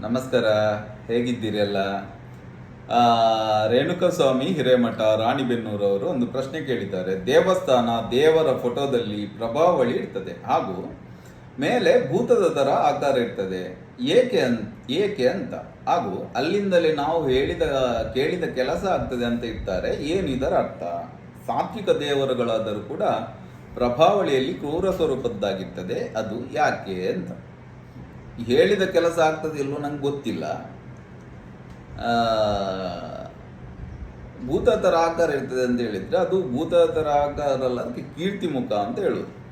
ನಮಸ್ಕಾರ, ಹೇಗಿದ್ದೀರಿ ರೇಣುಕಾಸ್ವಾಮಿ, ಹಿರೇಮಠ, ರಾಣಿಬೆನ್ನೂರವರು ಒಂದು ಪ್ರಶ್ನೆ ಕೇಳಿದ್ದಾರೆ. ದೇವಸ್ಥಾನ ದೇವರ ಫೋಟೋದಲ್ಲಿ ಪ್ರಭಾವಳಿ ಇರ್ತದೆ ಹಾಗೂ ಮೇಲೆ ಭೂತದ ಥರ ಆಕಾರ ಇರ್ತದೆ. ಏಕೆ ಅನ್, ಏಕೆ ಅಂತ? ಹಾಗೂ ಅಲ್ಲಿಂದಲೇ ನಾವು ಹೇಳಿದ, ಕೇಳಿದ ಕೆಲಸ ಆಗ್ತದೆ ಅಂತ ಇರ್ತಾರೆ. ಏನು ಇದರ ಅರ್ಥ? ಸಾತ್ವಿಕ ದೇವರುಗಳಾದರೂ ಕೂಡ ಪ್ರಭಾವಳಿಯಲ್ಲಿ ಕ್ರೂರ ಸ್ವರೂಪದ್ದಾಗಿರ್ತದೆ. ಅದು ಯಾಕೆ ಅಂತ? ಹೇಳಿದ ಕೆಲಸ ಆಗ್ತದೆ ಇಲ್ವೋ ನಂಗೆ ಗೊತ್ತಿಲ್ಲ. ಆ, ಭೂತ ಥರ ಆಕಾರ ಇರ್ತದೆ ಅಂತ ಹೇಳಿದ್ರೆ ಅದು ಭೂತ ಥರ ಆಕಾರ ಅಲ್ಲ ಅದಕ್ಕೆ ಕೀರ್ತಿ ಮುಖ ಅಂತ ಹೇಳೋದು.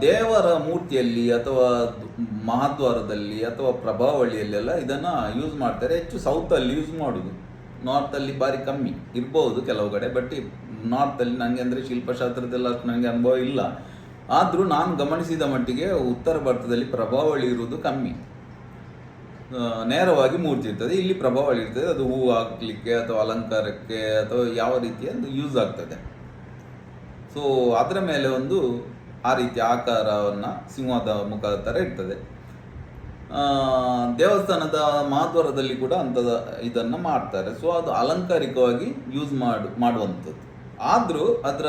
ದೇವರ ಮೂರ್ತಿಯಲ್ಲಿ ಅಥವಾ ಮಹಾದ್ವಾರದಲ್ಲಿ ಅಥವಾ ಪ್ರಭಾವಳಿಯಲ್ಲೆಲ್ಲ ಇದನ್ನ ಯೂಸ್ ಮಾಡ್ತಾರೆ. ಹೆಚ್ಚು ಸೌತಲ್ಲಿ ಯೂಸ್ ಮಾಡುದು. ನಾರ್ತಲ್ಲಿ ಭಾರಿ ಕಮ್ಮಿ ಇರ್ಬೋದು ಕೆಲವು ಕಡೆ ಬಟ್ ನಾರ್ತಲ್ಲಿ ನನಗೆ ಅಂದರೆ ಶಿಲ್ಪಶಾಸ್ತ್ರದಲ್ಲ ಅಷ್ಟು ನನಗೆ ಅನುಭವ ಇಲ್ಲ. ಆದರೂ ನಾನು ಗಮನಿಸಿದ ಮಟ್ಟಿಗೆ ಉತ್ತರ ಭಾರತದಲ್ಲಿ ಪ್ರಭಾವಳಿ ಇರುವುದು ಕಮ್ಮಿ. ನೇರವಾಗಿ ಮೂರ್ತಿ ಇರ್ತದೆ. ಇಲ್ಲಿ ಪ್ರಭಾವಳಿ ಇರ್ತದೆ. ಅದು ಹೂವು ಹಾಕ್ಲಿಕ್ಕೆ ಅಥವಾ ಅಲಂಕಾರಕ್ಕೆ ಅಥವಾ ಯಾವ ರೀತಿಯ ಯೂಸ್ ಆಗ್ತದೆ. ಸೊ ಅದರ ಮೇಲೆ ಒಂದು ಆ ರೀತಿಯ ಆಕಾರವನ್ನು ಸಿಂಹದ ಮುಖದ ಥರ ಇರ್ತದೆ ದೇವಸ್ಥಾನದ ಮಹಾದ್ವಾರದಲ್ಲಿ ಕೂಡ ಅಂಥದ ಇದನ್ನು ಮಾಡ್ತಾರೆ. ಸೊ ಅದು ಅಲಂಕಾರಿಕವಾಗಿ ಯೂಸ್ ಮಾಡು, ಮಾಡುವಂಥದ್ದು. ಆದರೂ ಅದರ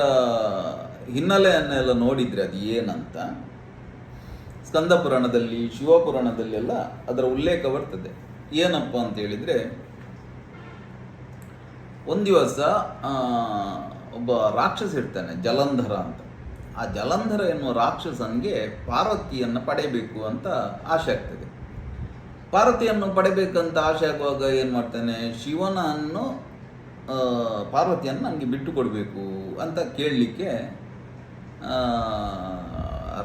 ಹಿನ್ನೆಲೆಯನ್ನೆಲ್ಲ ನೋಡಿದರೆ ಅದು ಏನಂತ? ಸ್ಕಂದ ಪುರಾಣದಲ್ಲಿ ಶಿವಪುರಾಣದಲ್ಲೆಲ್ಲ ಅದರ ಉಲ್ಲೇಖ ಬರ್ತದೆ. ಏನಪ್ಪ ಅಂತ ಹೇಳಿದರೆ, ಒಂದು ದಿವಸ ಒಬ್ಬ ರಾಕ್ಷಸ ಇರ್ತಾನೆ, ಜಲಂಧರ ಅಂತ. ಆ ಜಲಂಧರ ಎನ್ನುವ ರಾಕ್ಷಸನಿಗೆ ಪಾರ್ವತಿಯನ್ನು ಪಡೆಯಬೇಕು ಅಂತ ಆಸೆ ಆಗ್ತದೆ. ಪಾರ್ವತಿಯನ್ನು ಪಡೆಯಬೇಕಂತ ಆಸೆ ಆಗುವಾಗ ಏನು ಮಾಡ್ತಾನೆ? ಶಿವನನ್ನು ಪಾರ್ವತಿಯನ್ನು ನನಗೆ ಬಿಟ್ಟು ಕೊಡಬೇಕು ಅಂತ ಕೇಳಲಿಕ್ಕೆ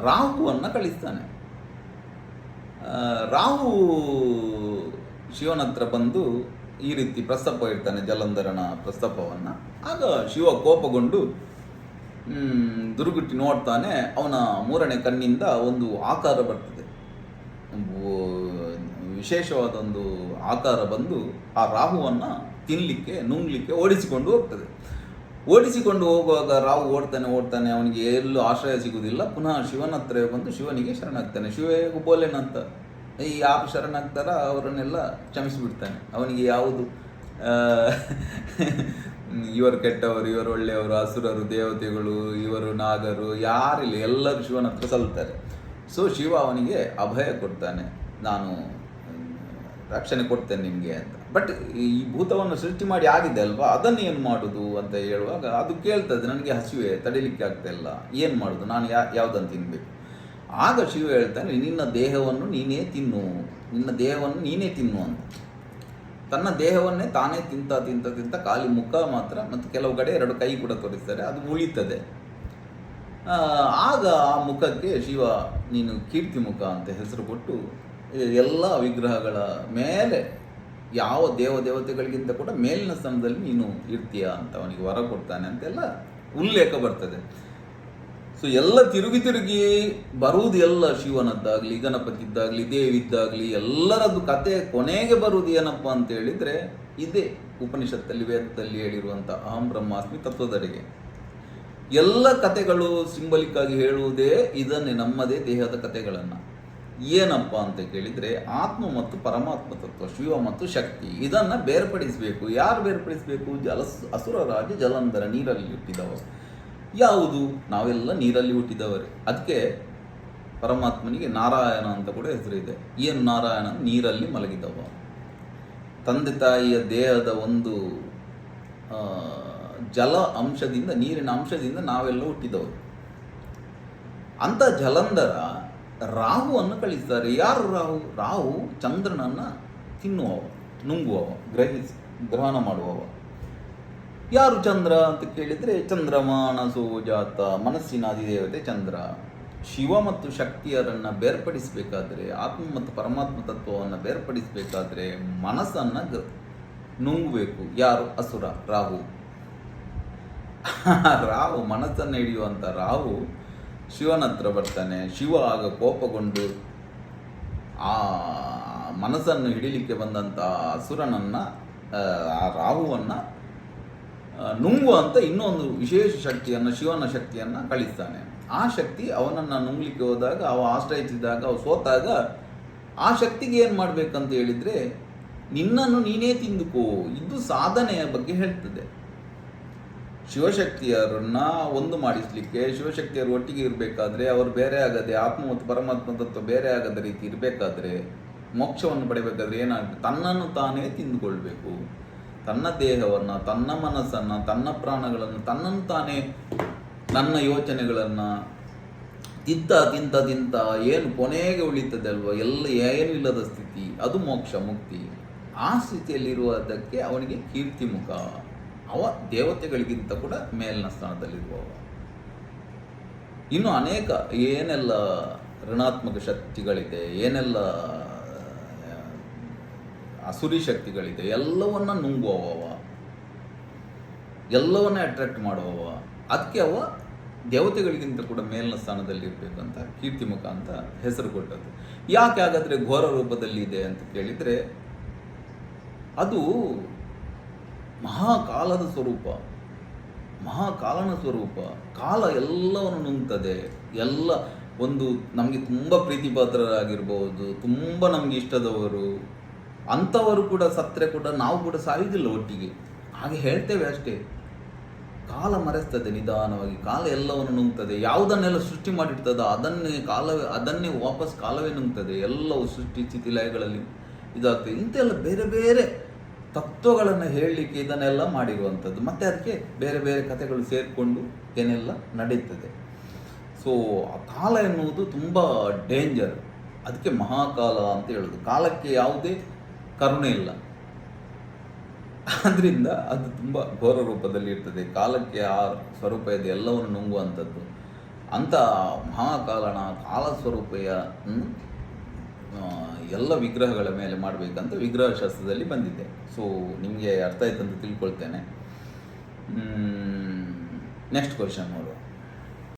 ರಾಹುವನ್ನು ಕಳಿಸ್ತಾನೆ. ರಾಹು ಶಿವನ ಹತ್ರ ಬಂದು ಈ ರೀತಿ ಪ್ರಸ್ತಾಪ ಇರ್ತಾನೆ ಜಲಂಧರನ ಪ್ರಸ್ತಾಪವನ್ನು. ಆಗ ಶಿವ ಕೋಪಗೊಂಡು ದುರುಗುಟ್ಟಿ ನೋಡ್ತಾನೆ, ಅವನ ಮೂರನೇ ಕಣ್ಣಿಂದ ಒಂದು ಆಕಾರ ಬರ್ತದೆ. ವಿಶೇಷವಾದ ಒಂದು ಆಕಾರ ಬಂದು ಆ ರಾಹುವನ್ನು ತಿನ್ನಲಿಕ್ಕೆ ನುಂಗ್ಲಿಕ್ಕೆ, ಓಡಿಸಿಕೊಂಡು ಹೋಗ್ತದೆ. ಓಡಿಸಿಕೊಂಡು ಹೋಗುವಾಗ ರಾವು ಓಡ್ತಾನೆ ಓಡ್ತಾನೆ, ಅವನಿಗೆ ಎಲ್ಲೂ ಆಶ್ರಯ ಸಿಗುವುದಿಲ್ಲ. ಪುನಃ ಶಿವನ ಹತ್ರ ಬಂದು ಶಿವನಿಗೆ ಶರಣಾಗ್ತಾನೆ. ಶಿವೇ ಬೋಲೆನಂತ ಈ ಯಾವ ಶರಣಾಗ್ತಾರ, ಅವರನ್ನೆಲ್ಲ ಕ್ಷಮಿಸಿಬಿಡ್ತಾನೆ. ಅವನಿಗೆ ಯಾವುದು? ಇವರು ಕೆಟ್ಟವರು, ಇವರು ಒಳ್ಳೆಯವರು, ಅಸುರರು, ದೇವತೆಗಳು, ಇವರು ನಾಗರು, ಯಾರಿಲ್ಲ. ಎಲ್ಲರೂ ಶಿವನ ಹತ್ರ ಸಲ್ತಾರೆ. ಸೊ ಶಿವ ಅವನಿಗೆ ಅಭಯ ಕೊಡ್ತಾನೆ. ನಾನು ರಕ್ಷಣೆ ಕೊಡ್ತೇನೆ ನಿಮಗೆ ಅಂತ. ಬಟ್ ಈ ಭೂತವನ್ನು ಸೃಷ್ಟಿ ಮಾಡಿ ಆಗಿದೆ ಅಲ್ವಾ? ಅದನ್ನು ಏನು ಮಾಡೋದು ಅಂತ ಹೇಳುವಾಗ ಅದು ಕೇಳ್ತದೆ, ನನಗೆ ಹಸಿವೆ ತಡಿಲಿಕ್ಕೆ ಆಗ್ತಾ ಏನು ಮಾಡೋದು? ನಾನು ಯಾ, ಯಾವುದನ್ನು ತಿನ್ನಬೇಕು ಆಗ ಶಿವ ಹೇಳ್ತಾನೆ, ನಿನ್ನ ದೇಹವನ್ನು ನೀನೇ ತಿನ್ನು. ನಿನ್ನ ದೇಹವನ್ನು ನೀನೇ ತಿನ್ನು ಅಂತ. ತನ್ನ ದೇಹವನ್ನೇ ತಾನೇ ತಿಂತ ತಿಂತ ತಿಂತ ಖಾಲಿ ಮುಖ ಮಾತ್ರ ಮತ್ತು ಕೆಲವು ಕಡೆ ಎರಡು ಕೈ ಕೂಡ ತೋರಿಸ್ತಾರೆ ಅದು ಉಳಿತದೆ. ಆಗ ಆ ಮುಖಕ್ಕೆ ಶಿವ, ನೀನು ಕೀರ್ತಿ ಮುಖ ಅಂತ ಹೆಸರು ಕೊಟ್ಟು ಎಲ್ಲ ವಿಗ್ರಹಗಳ ಮೇಲೆ ಯಾವ ದೇವ ದೇವತೆಗಳಿಗಿಂತ ಕೂಡ ಮೇಲಿನ ಸ್ಥಾನದಲ್ಲಿ ನೀನು ಇರ್ತೀಯ ಅಂತ ಅವನಿಗೆ ವರ ಕೊಡ್ತಾನೆ ಅಂತೆಲ್ಲ ಉಲ್ಲೇಖ ಬರ್ತದೆ. ಸೊ ಎಲ್ಲ ತಿರುಗಿ ತಿರುಗಿ ಬರುವುದು ಎಲ್ಲ ಶಿವನದ್ದಾಗಲಿ, ಗಣಪತಿದ್ದಾಗಲಿ, ದೇವಿದ್ದಾಗಲಿ, ಎಲ್ಲರದ್ದು ಕತೆ ಕೊನೆಗೆ ಬರುವುದು ಏನಪ್ಪ ಅಂತ ಹೇಳಿದರೆ ಇದೇ ಉಪನಿಷತ್ತಲ್ಲಿ, ವೇದದಲ್ಲಿ ಹೇಳಿರುವಂಥ ಅಹಂ ಬ್ರಹ್ಮಾಸ್ಮಿ ತತ್ವದಡೆಗೆ. ಎಲ್ಲ ಕತೆಗಳು ಸಿಂಬಲಿಕ್ ಆಗಿ ಹೇಳುವುದೇ ಇದನ್ನೇ ನಮ್ಮದೇ ದೇಹದ ಕತೆಗಳನ್ನು. ಏನಪ್ಪ ಅಂತ ಕೇಳಿದರೆ ಆತ್ಮ ಮತ್ತು ಪರಮಾತ್ಮ ತತ್ವ, ಶಿವ ಮತ್ತು ಶಕ್ತಿ, ಇದನ್ನು ಬೇರ್ಪಡಿಸಬೇಕು. ಯಾರು ಬೇರ್ಪಡಿಸಬೇಕು? ಜಲ ಅಸುರರಾಜ ಜಲಂಧರ, ನೀರಲ್ಲಿ ಹುಟ್ಟಿದವರು. ಯಾವುದು? ನಾವೆಲ್ಲ ನೀರಲ್ಲಿ ಹುಟ್ಟಿದವರೇ. ಅದಕ್ಕೆ ಪರಮಾತ್ಮನಿಗೆ ನಾರಾಯಣ ಅಂತ ಕೂಡ ಹೆಸರಿದೆ. ಏನು ನಾರಾಯಣ? ನೀರಲ್ಲಿ ಮಲಗಿದವ. ತಂದೆ ತಾಯಿಯ ದೇಹದ ಒಂದು ಜಲ ಅಂಶದಿಂದ, ನೀರಿನ ಅಂಶದಿಂದ ನಾವೆಲ್ಲ ಹುಟ್ಟಿದವರು. ಅಂತ ಜಲಂಧರ ರಾಹುವನ್ನು ಕಳಿಸ್ತಾರೆ. ಯಾರು ರಾಹು? ರಾಹು ಚಂದ್ರನನ್ನ ತಿನ್ನುವವ, ನುಂಗುವವ, ಗ್ರಹಿಸಿ, ಗ್ರಹಣ ಮಾಡುವವ. ಯಾರು ಚಂದ್ರ ಅಂತ ಕೇಳಿದರೆ ಚಂದ್ರಮಾನಸೋ ಜಾತ ಮನಸ್ಸಿನ ಅಧಿದೇವತೆ ಚಂದ್ರ. ಶಿವ ಮತ್ತು ಶಕ್ತಿಯರನ್ನು ಬೇರ್ಪಡಿಸಬೇಕಾದ್ರೆ, ಆತ್ಮ ಮತ್ತು ಪರಮಾತ್ಮ ತತ್ವವನ್ನು ಬೇರ್ಪಡಿಸಬೇಕಾದ್ರೆ ಮನಸ್ಸನ್ನು ನುಂಗಬೇಕು. ಯಾರು? ಅಸುರ, ರಾಹು. ರಾಹು ಮನಸ್ಸನ್ನು ಹಿಡಿಯುವಂಥ ರಾಹು ಶಿವನ ಹತ್ರ ಬರ್ತಾನೆ, ಶಿವ ಆಗ ಕೋಪಗೊಂಡು ಆ ಮನಸ್ಸನ್ನು ಹಿಡಿಲಿಕ್ಕೆ ಬಂದಂಥ ಅಸುರನನ್ನು, ಆ ರಾಹುವನ್ನು ನುಂಗುವಂಥ ಇನ್ನೊಂದು ವಿಶೇಷ ಶಕ್ತಿಯನ್ನು, ಶಿವನ ಶಕ್ತಿಯನ್ನು ಕಳಿಸ್ತಾನೆ. ಆ ಶಕ್ತಿ ಅವನನ್ನು ನುಂಗ್ಲಿಕ್ಕೆ ಹೋದಾಗ, ಅವ ಆಶ್ರಯಿಸಿದಾಗ, ಅವ ಸೋತಾಗ ಆ ಶಕ್ತಿಗೆ ಏನು ಮಾಡಬೇಕಂತ ಹೇಳಿದರೆ, ನಿನ್ನನ್ನು ನೀನೇ ತಿಂದುಕೋ, ಇದು ಸಾಧನೆಯ ಬಗ್ಗೆ ಹೇಳ್ತದೆ. ಶಿವಶಕ್ತಿಯರನ್ನ ಒಂದು ಮಾಡಿಸ್ಲಿಕ್ಕೆ ಶಿವಶಕ್ತಿಯರು ಒಟ್ಟಿಗೆ ಇರಬೇಕಾದ್ರೆ ಅವರು ಬೇರೆ ಆಗದೆ ಆತ್ಮ ಮತ್ತು ಪರಮಾತ್ಮ ತತ್ವ ಬೇರೆ ಆಗದ ರೀತಿ ಇರಬೇಕಾದ್ರೆ ಮೋಕ್ಷವನ್ನು ಪಡಿಬೇಕಾದ್ರೆ ಏನಾಗುತ್ತೆ? ತನ್ನನ್ನು ತಾನೇ ತಿಂದುಕೊಳ್ಬೇಕು. ತನ್ನ ದೇಹವನ್ನು, ತನ್ನ ಮನಸ್ಸನ್ನು, ತನ್ನ ಪ್ರಾಣಗಳನ್ನು, ತನ್ನನ್ನು ತಾನೇ ನನ್ನ ಯೋಚನೆಗಳನ್ನು ತಿಂತ ತಿಂತ ತಿಂತ ಏನು ಕೊನೆಗೆ ಉಳಿತದೆ ಅಲ್ವಾ? ಎಲ್ಲ ಏನಿಲ್ಲದ ಸ್ಥಿತಿ? ಅದು ಮೋಕ್ಷ ಮುಕ್ತಿ. ಆ ಸ್ಥಿತಿಯಲ್ಲಿರುವುದಕ್ಕೆ ಅವನಿಗೆ ಕೀರ್ತಿ ಮುಖ ಅವ ದೇವತೆಗಳಿಗಿಂತ ಕೂಡ ಮೇಲಿನ ಸ್ಥಾನದಲ್ಲಿರುವವ. ಇನ್ನು ಅನೇಕ ಏನೆಲ್ಲ ಋಣಾತ್ಮಕ ಶಕ್ತಿಗಳಿದೆ, ಏನೆಲ್ಲ ಅಸುರಿ ಶಕ್ತಿಗಳಿದೆ, ಎಲ್ಲವನ್ನ ನುಂಗುವವ ಎಲ್ಲವನ್ನ ಅಟ್ರಾಕ್ಟ್ ಮಾಡುವವ. ಅದಕ್ಕೆ ಅವ ದೇವತೆಗಳಿಗಿಂತ ಕೂಡ ಮೇಲಿನ ಸ್ಥಾನದಲ್ಲಿ ಇರಬೇಕಂತ ಕೀರ್ತಿಮುಖ ಅಂತ ಹೆಸರು ಕೊಟ್ಟದ್ದು. ಯಾಕೆ ಹಾಗಾದ್ರೆ ಘೋರ ರೂಪದಲ್ಲಿ ಇದೆ ಅಂತ ಕೇಳಿದರೆ ಅದು ಮಹಾಕಾಲದ ಸ್ವರೂಪ. ಮಹಾಕಾಲನ ಸ್ವರೂಪ. ಕಾಲ ಎಲ್ಲವನ್ನು ನುಂಗ್ತದೆ. ಎಲ್ಲ ಒಂದು ನಮಗೆ ತುಂಬ ಪ್ರೀತಿಪಾತ್ರರಾಗಿರ್ಬೋದು, ತುಂಬ ನಮಗೆ ಇಷ್ಟದವರು, ಅಂಥವರು ಕೂಡ ಸತ್ತರೆ ಕೂಡ ನಾವು ಕೂಡ ಸಾಯುವುದಿಲ್ಲ ಒಟ್ಟಿಗೆ. ಹಾಗೆ ಹೇಳ್ತೇವೆ ಅಷ್ಟೇ. ಕಾಲ ಮರೆಸ್ತದೆ ನಿಧಾನವಾಗಿ. ಕಾಲ ಎಲ್ಲವನ್ನು ನುಂಗ್ತದೆ. ಯಾವುದನ್ನೆಲ್ಲ ಸೃಷ್ಟಿ ಮಾಡಿರ್ತದೋ ಅದನ್ನೇ ಕಾಲವೇ, ಅದನ್ನೇ ವಾಪಸ್ ಕಾಲವೇ ನುಂಗ್ತದೆ. ಎಲ್ಲವೂ ಸೃಷ್ಟಿ, ಸ್ಥಿತಿ, ಲಯಗಳಲ್ಲಿ ಇದಾಗ್ತದೆ. ಇಂಥೆಲ್ಲ ಬೇರೆ ಬೇರೆ ತತ್ವಗಳನ್ನು ಹೇಳಲಿಕ್ಕೆ ಇದನ್ನೆಲ್ಲ ಮಾಡಿರುವಂಥದ್ದು. ಮತ್ತೆ ಅದಕ್ಕೆ ಬೇರೆ ಬೇರೆ ಕಥೆಗಳು ಸೇರಿಕೊಂಡು ಏನೆಲ್ಲ ನಡೀತದೆ. ಸೊ ಆ ಕಾಲ ಎನ್ನುವುದು ತುಂಬ ಡೇಂಜರ್ ಅದಕ್ಕೆ ಮಹಾಕಾಲ ಅಂತ ಹೇಳೋದು. ಕಾಲಕ್ಕೆ ಯಾವುದೇ ಕರುಣೆ ಇಲ್ಲ. ಆದ್ರಿಂದ ಅದು ತುಂಬ ಘೋರ ರೂಪದಲ್ಲಿ ಇರ್ತದೆ. ಕಾಲಕ್ಕೆ ಆ ಸ್ವರೂಪ ಇದೆ, ಎಲ್ಲವನ್ನು ನುಂಗುವಂಥದ್ದು. ಅಂಥ ಮಹಾಕಾಲನ ಕಾಲ ಸ್ವರೂಪೆಯ ಎಲ್ಲ ವಿಗ್ರಹಗಳ ಮೇಲೆ ಮಾಡಬೇಕಂತ ವಿಗ್ರಹ ಶಾಸ್ತ್ರದಲ್ಲಿ ಬಂದಿದೆ. ಸೊ ನಿಮಗೆ ಅರ್ಥ ಆಯ್ತು ಅಂತ ತಿಳ್ಕೊಳ್ತೇನೆ. ನೆಕ್ಸ್ಟ್ ಕ್ವಶನ್ ನೋಡುವ